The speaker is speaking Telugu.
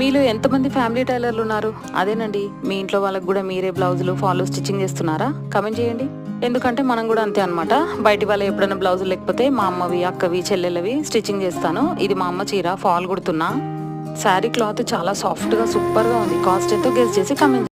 మీలో ఎంతమంది ఫ్యామిలీ టైలర్లు ఉన్నారు? అదేనండి మీ ఇంట్లో వాళ్ళకి కూడా మీరే బ్లౌజులు ఫాలో స్టిచ్చింగ్ చేస్తున్నారా? కమెంట్ చేయండి. ఎందుకంటే మనం కూడా అంతే అన్నమాట. బయటి వాళ్ళ ఎప్పుడైనా బ్లౌజులు లేకపోతే మా అమ్మవి అక్కవి చెల్లెలవి స్టిచ్చింగ్ చేస్తాను. ఇది మా అమ్మ చీర ఫాల్ కుడుతున్నా. శారీ క్లాత్ చాలా సాఫ్ట్గా సూపర్గా ఉంది. కాస్ట్ ఎంతో గెస్ చేసి కమెంట్